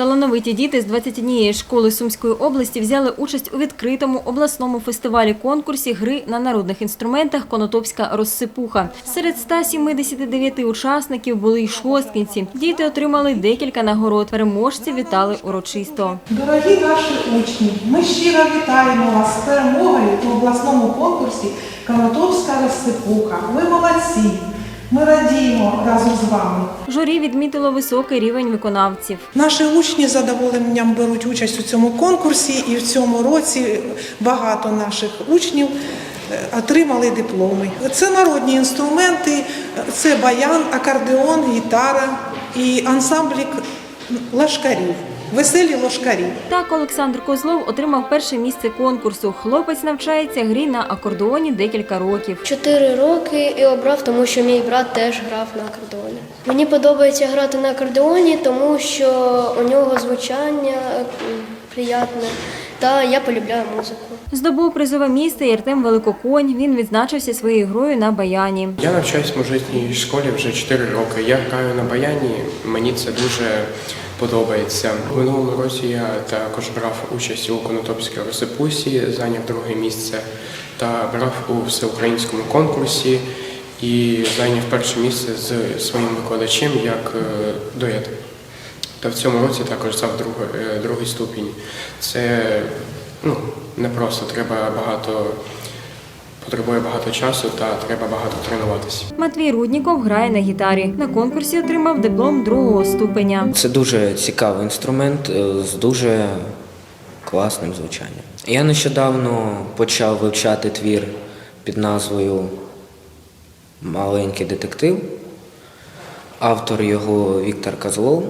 Талановиті діти з 21 школи Сумської області взяли участь у відкритому обласному фестивалі конкурсі гри на народних інструментах Конотопська розсипуха. Серед 179 учасників були й шосткинці. Діти отримали декілька нагород. Переможці вітали урочисто. Дорогі наші учні, ми щиро вітаємо вас з перемогою у обласному конкурсі Конотопська розсипуха. Ви молодці! Ми радіємо разом з вами. Журі відмітило високий рівень виконавців. Наші учні з задоволенням беруть участь у цьому конкурсі, і в цьому році багато наших учнів е, отримали дипломи. Це народні інструменти, це баян, акордеон, гітара і ансамблік лашкарів, веселі лошкарі. Так Олександр Козлов отримав перше місце конкурсу. Хлопець навчається грі на акордеоні декілька років. Чотири роки і обрав, тому що мій брат теж грав на акордеоні. Мені подобається грати на акордеоні, тому що у нього звучання м, приятне, та я полюбляю музику. Здобув призове місце і Артем Великоконь. Він відзначився своєю грою на баяні. Я навчаюсь в музичній школі вже 4 роки. Я граю на баяні, мені це дуже подобається. У минулому році я також брав участь у Конотопській розсипусі, зайняв друге місце та брав у всеукраїнському конкурсі і зайняв перше місце з своїм викладачем як е, дует. Та в цьому році також взяв е, другий ступінь. Це ну, не просто треба багато, потребує багато часу та треба багато тренуватися. Матвій Рудніков грає на гітарі. На конкурсі отримав диплом другого ступеня. Це дуже цікавий інструмент е, з дуже класним звучанням. Я нещодавно почав вивчати твір під назвою Маленький детектив. Автор його Віктор Козлов.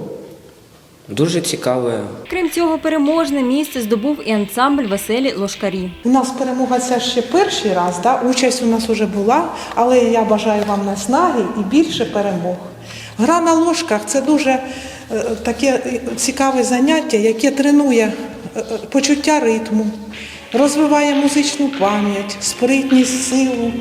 Дуже цікаве Крім цього, переможне місце здобув і ансамбль Веселі Лошкарі. У нас перемога ця ще перший раз, да? участь у нас вже була, але я бажаю вам наснаги і більше перемог. Гра на ложках це дуже е, таке цікаве заняття, яке тренує е, почуття ритму, розвиває музичну пам'ять, спритність, силу,